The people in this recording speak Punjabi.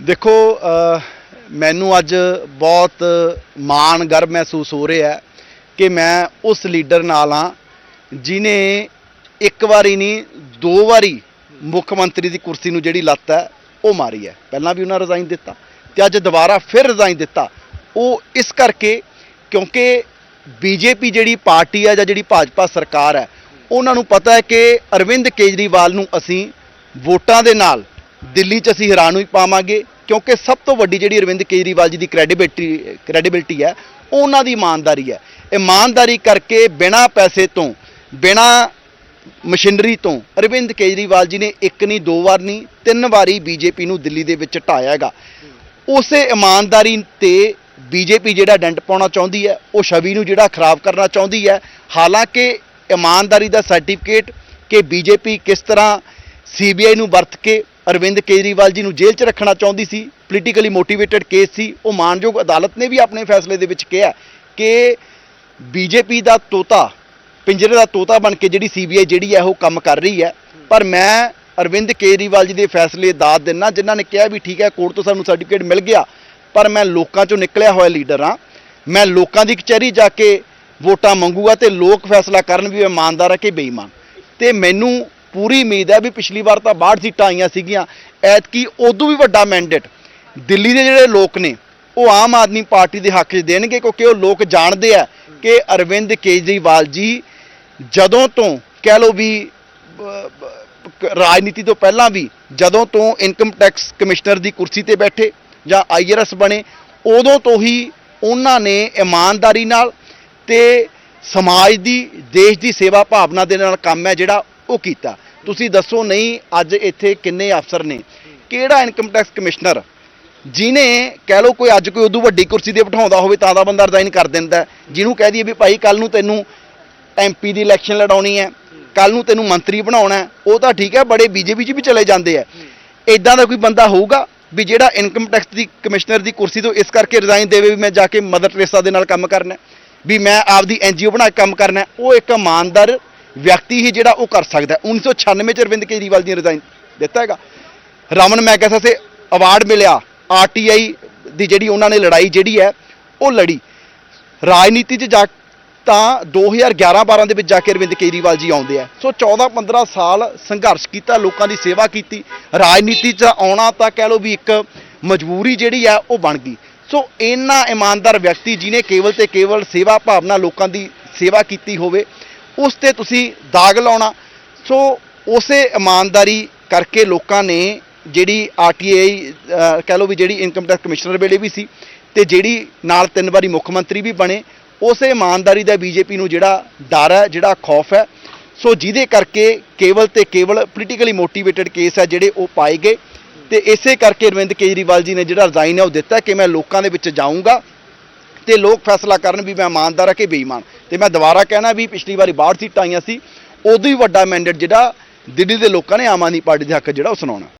ਦੇਖੋ ਮੈਨੂੰ ਅੱਜ ਬਹੁਤ ਮਾਣ, ਗਰਵ ਮਹਿਸੂਸ ਹੋ ਰਿਹਾ ਹੈ ਕਿ ਮੈਂ ਉਸ ਲੀਡਰ ਨਾਲ ਹਾਂ ਜਿਨੇ ਇੱਕ ਵਾਰੀ ਨਹੀਂ, ਦੋ ਵਾਰੀ ਮੁੱਖ ਮੰਤਰੀ ਦੀ ਕੁਰਸੀ ਨੂੰ ਜਿਹੜੀ ਲੱਤ ਹੈ, ਉਹ ਮਾਰੀ ਹੈ। ਪਹਿਲਾਂ ਵੀ ਉਹਨਾਂ ਰਿਜ਼ਾਈਨ ਦਿੱਤਾ ਤੇ ਅੱਜ ਦੁਬਾਰਾ ਫਿਰ ਰਿਜ਼ਾਈਨ ਦਿੱਤਾ। ਉਹ ਇਸ ਕਰਕੇ ਕਿਉਂਕਿ ਬੀਜੇਪੀ ਜਿਹੜੀ ਪਾਰਟੀ ਹੈ ਜਾਂ ਜਿਹੜੀ ਭਾਜਪਾ ਸਰਕਾਰ ਹੈ, ਉਹਨਾਂ ਨੂੰ ਪਤਾ ਹੈ ਕਿ ਅਰਵਿੰਦ ਕੇਜਰੀਵਾਲ ਨੂੰ ਅਸੀਂ ਵੋਟਾਂ ਦੇ ਨਾਲ ਦਿੱਲੀ 'ਚ ਅਸੀਂ ਹੈਰਾਨ ਹੀ ਪਾਵਾਂਗੇ, ਕਿਉਂਕਿ ਸਭ ਤੋਂ ਵੱਡੀ ਜਿਹੜੀ ਅਰਵਿੰਦ ਕੇਜਰੀਵਾਲ ਜੀ ਦੀ ਕ੍ਰੈਡੀਬਿਲਟੀ ਕ੍ਰੈਡੀਬਿਲਟੀ ਹੈ ਉਹ ਉਹਨਾਂ ਦੀ ਇਮਾਨਦਾਰੀ ਹੈ। ਇਮਾਨਦਾਰੀ ਕਰਕੇ ਬਿਨਾਂ ਪੈਸੇ ਤੋਂ, ਬਿਨਾਂ ਮਸ਼ੀਨਰੀ ਤੋਂ ਅਰਵਿੰਦ ਕੇਜਰੀਵਾਲ ਜੀ ਨੇ ਇੱਕ ਨਹੀਂ, ਦੋ ਵਾਰ ਨਹੀਂ, ਤਿੰਨ ਵਾਰੀ ਬੀਜੇਪੀ ਨੂੰ ਦਿੱਲੀ ਦੇ ਵਿੱਚ ਢਾਇਆ ਹੈਗਾ। ਉਸੇ ਇਮਾਨਦਾਰੀ ਤੇ ਬੀਜੇਪੀ ਜਿਹੜਾ ਡੰਡ ਪਾਉਣਾ ਚਾਹੁੰਦੀ ਹੈ, ਉਹ ਛਵੀ ਨੂੰ ਜਿਹੜਾ ਖਰਾਬ ਕਰਨਾ ਚਾਹੁੰਦੀ ਹੈ। ਹਾਲਾਂਕਿ ਇਮਾਨਦਾਰੀ ਦਾ ਸਰਟੀਫਿਕੇਟ ਕਿ ਬੀਜੇਪੀ ਕਿਸ ਤਰ੍ਹਾਂ ਸੀਬੀਆਈ ਨੂੰ ਵਰਤ ਕੇ ਅਰਵਿੰਦ ਕੇਜਰੀਵਾਲ ਜੀ ਨੂੰ ਜੇਲ੍ਹ 'ਚ ਰੱਖਣਾ ਚਾਹੁੰਦੀ ਸੀ ਪੋਲੀਟੀਕਲੀ ਮੋਟੀਵੇਟਡ ਕੇਸ ਸੀ, ਉਹ ਮਾਨਯੋਗ ਅਦਾਲਤ ਨੇ ਵੀ ਆਪਣੇ ਫੈਸਲੇ ਦੇ ਵਿੱਚ ਕਿਹਾ ਕਿ ਬੀਜੇਪੀ ਦਾ ਤੋਤਾ, ਪਿੰਜਰੇ ਦਾ ਤੋਤਾ ਬਣ ਕੇ ਜਿਹੜੀ ਸੀਬੀਆਈ ਜਿਹੜੀ ਹੈ ਉਹ ਕੰਮ ਕਰ ਰਹੀ ਹੈ। ਪਰ ਮੈਂ ਅਰਵਿੰਦ ਕੇਜਰੀਵਾਲ ਜੀ ਦੇ ਫੈਸਲੇ ਦਾਦ ਦਿੰਨਾ, ਜਿਨ੍ਹਾਂ ਨੇ ਕਿਹਾ ਵੀ ਠੀਕ ਹੈ, ਕੋਰਟ ਤੋਂ ਸਾਨੂੰ ਸਰਟੀਫਿਕੇਟ ਮਿਲ ਗਿਆ, ਪਰ ਮੈਂ ਲੋਕਾਂ ਚੋਂ ਨਿਕਲਿਆ ਹੋਇਆ ਲੀਡਰ ਹਾਂ। ਮੈਂ ਲੋਕਾਂ ਦੀ ਕਚਹਿਰੀ ਜਾ ਕੇ ਵੋਟਾਂ ਮੰਗੂਗਾ ਤੇ ਲੋਕ ਫੈਸਲਾ ਕਰਨ ਵੀ ਇਮਾਨਦਾਰ ਹੈ ਕਿ ਬੇਈਮਾਨ। ਤੇ ਮੈਨੂੰ ਪੂਰੀ ਉਮੀਦ ਹੈ ਵੀ ਪਿਛਲੀ ਵਾਰ ਤਾਂ 62 ਸੀਟਾਂ ਆਈਆਂ ਸੀਗੀਆਂ। ਐਤਕੀ ਉਦੋਂ ਵੀ ਵੱਡਾ ਮੈਂਡੇਟ ਦਿੱਲੀ ਦੇ ਜਿਹੜੇ ਲੋਕ ਨੇ, ਉਹ ਆਮ ਆਦਮੀ ਪਾਰਟੀ ਦੇ ਹੱਕ 'ਚ ਦੇਣਗੇ ਕਿਉਂਕਿ ਉਹ ਲੋਕ ਜਾਣਦੇ ਆ ਕਿ ਅਰਵਿੰਦ ਕੇਜਰੀਵਾਲ ਜੀ ਜਦੋਂ ਤੋਂ ਕਹਿ ਲਓ ਵੀ ਰਾਜਨੀਤੀ ਤੋਂ ਪਹਿਲਾਂ ਵੀ ਜਦੋਂ ਤੋਂ ਇਨਕਮ ਟੈਕਸ ਕਮਿਸ਼ਨਰ ਦੀ ਕੁਰਸੀ ਤੇ ਬੈਠੇ ਜਾਂ ਆਈਆਰਐਸ ਬਣੇ, ਉਦੋਂ ਤੋਂ ਹੀ ਉਹਨਾਂ ਨੇ ਇਮਾਨਦਾਰੀ ਨਾਲ ਤੇ ਸਮਾਜ ਦੀ, ਦੇਸ਼ ਦੀ ਸੇਵਾ ਭਾਵਨਾ ਦੇ ਨਾਲ ਕੰਮ ਹੈ ਜਿਹੜਾ ਉਹ ਕੀਤਾ। ਤੁਸੀਂ ਦੱਸੋ ਨਹੀਂ, ਅੱਜ ਇੱਥੇ ਕਿੰਨੇ ਅਫਸਰ ਨੇ? ਕਿਹੜਾ ਇਨਕਮ ਟੈਕਸ ਕਮਿਸ਼ਨਰ ਜਿਨੇ ਕਹਿ ਲਓ ਕੋਈ ਅੱਜ ਕੋਈ ਉਦੋਂ ਵੱਡੀ ਕੁਰਸੀ ਤੇ ਬਿਠਾਉਂਦਾ ਹੋਵੇ ਤਾਂ ਦਾ ਬੰਦਾ ਰਿਜ਼ਾਈਨ ਕਰ ਦਿੰਦਾ ਜਿਹਨੂੰ ਕਹਿ ਦਈਏ ਵੀ ਭਾਈ ਕੱਲ ਨੂੰ ਤੈਨੂੰ ਐਮਪੀ ਦੀ ਇਲੈਕਸ਼ਨ ਲੜਾਉਣੀ ਹੈ ਕੱਲ ਨੂੰ ਤੈਨੂੰ ਮੰਤਰੀ ਬਣਾਉਣਾ ਉਹ ਤਾਂ ਠੀਕ ਹੈ, ਬੜੇ ਬੀਜੇਪੀ 'ਚ ਵੀ ਚਲੇ ਜਾਂਦੇ ਆ ਇਦਾਂ ਦਾ ਕੋਈ ਬੰਦਾ ਹੋਊਗਾ ਵੀ ਜਿਹੜਾ ਇਨਕਮ ਟੈਕਸ ਦੀ ਕਮਿਸ਼ਨਰ ਦੀ ਕੁਰਸੀ ਤੋਂ ਇਸ ਕਰਕੇ ਰਿਜ਼ਾਈਨ ਦੇਵੇ ਵੀ ਮੈਂ ਜਾ ਕੇ ਮਦਰ ਟਰੇਸਾ ਦੇ ਨਾਲ ਕੰਮ ਕਰਨਾ ਵੀ ਮੈਂ ਆਪਦੀ ਐਨਜੀਓ ਬਣਾ ਕੇ ਕੰਮ ਕਰਨਾ ਉਹ ਇੱਕ ਇਮਾਨਦਾਰ ਵਿਅਕਤੀ ਹੀ ਜਿਹੜਾ ਉਹ ਕਰ ਸਕਦਾ ਹੈ। 1996 ਚ ਅਰਵਿੰਦ ਕੇਜਰੀਵਾਲ ਜੀ ਨੇ ਰਿਜ਼ਾਈਨ ਦਿੱਤਾ ਹੈਗਾ। ਰਮਨ ਮੈਗਸਸੇ ਅਵਾਰਡ ਮਿਲਿਆ। ਆਰਟੀਆਈ ਦੀ ਜਿਹੜੀ ਉਹਨਾਂ ਨੇ ਲੜਾਈ ਜਿਹੜੀ ਹੈ, ਉਹ ਲੜੀ। ਰਾਜਨੀਤੀ 'ਚ ਜਾ ਤਾਂ 2011-12 ਦੇ ਵਿੱਚ ਜਾ ਕੇ ਅਰਵਿੰਦ ਕੇਜਰੀਵਾਲ ਜੀ ਆਉਂਦੇ ਆ। ਸੋ 14-15 ਸਾਲ ਸੰਘਰਸ਼ ਕੀਤਾ, ਲੋਕਾਂ ਦੀ ਸੇਵਾ ਕੀਤੀ। ਰਾਜਨੀਤੀ 'ਚ ਆਉਣਾ ਤਾਂ ਕਹਿ ਲਓ ਵੀ ਇੱਕ ਮਜਬੂਰੀ ਜਿਹੜੀ ਆ ਉਹ ਬਣ ਗਈ। ਸੋ ਇੰਨਾ ਇਮਾਨਦਾਰ ਵਿਅਕਤੀ ਜਿਨੇ ਕੇਵਲ ਤੇ ਕੇਵਲ ਸੇਵਾ ਭਾਵਨਾ ਲੋਕਾਂ ਦੀ ਸੇਵਾ ਕੀਤੀ ਹੋਵੇ ਉਸ ਤੇ ਤੁਸੀਂ ਦਾਗ ਲਾਉਣਾ। ਸੋ ਉਸੇ ਇਮਾਨਦਾਰੀ ਕਰਕੇ ਲੋਕਾਂ ਨੇ ਜਿਹੜੀ ਆਰਟੀਆਈ ਕਹਿ ਲਓ ਵੀ ਜਿਹੜੀ ਇਨਕਮ ਟੈਕਸ ਕਮਿਸ਼ਨਰ ਵੇਲੇ ਵੀ ਸੀ ਤੇ ਜਿਹੜੀ ਨਾਲ ਤਿੰਨ ਵਾਰੀ ਮੁੱਖ ਮੰਤਰੀ ਵੀ ਬਣੇ, ਉਸੇ ਇਮਾਨਦਾਰੀ ਦਾ ਬੀਜੇਪੀ ਨੂੰ ਜਿਹੜਾ ਡਰ ਹੈ, ਜਿਹੜਾ ਖੌਫ ਹੈ। ਸੋ ਜਿਹਦੇ ਕਰਕੇ ਕੇਵਲ ਤੇ ਕੇਵਲ ਪੋਲੀਟੀਕਲੀ ਮੋਟੀਵੇਟਡ ਕੇਸ ਹੈ ਜਿਹੜੇ ਉਹ ਪਾਏ ਗਏ ਤੇ ਇਸੇ ਕਰਕੇ ਅਰਵਿੰਦ ਕੇਜਰੀਵਾਲ ਜੀ ਨੇ ਜਿਹੜਾ ਰਿਜ਼ਾਈਨ ਹੈ ਉਹ ਦਿੱਤਾ ਕਿ ਮੈਂ ਲੋਕਾਂ ਦੇ ਵਿੱਚ ਜਾਊਂਗਾ ਤੇ ਲੋਕ ਫੈਸਲਾ ਕਰਨ ਵੀ ਮੈਂ ਇਮਾਨਦਾਰ ਹਾਂ ਕਿ ਬੇਈਮਾਨ। ਤੇ ਮੈਂ ਦੁਬਾਰਾ ਕਹਿਣਾ ਵੀ ਪਿਛਲੀ ਵਾਰੀ 62 ਸੀਟਾਂ ਆਈਆਂ ਸੀ, ਉਦੋਂ ਹੀ ਵੱਡਾ ਮੈਂਡੇਟ ਜਿਹੜਾ ਦਿੱਲੀ ਦੇ ਲੋਕਾਂ ਨੇ ਆਮ ਆਦਮੀ ਪਾਰਟੀ ਦੇ ਹੱਕ ਜਿਹੜਾ ਉਹ ਸੁਣਾਉਣਾ।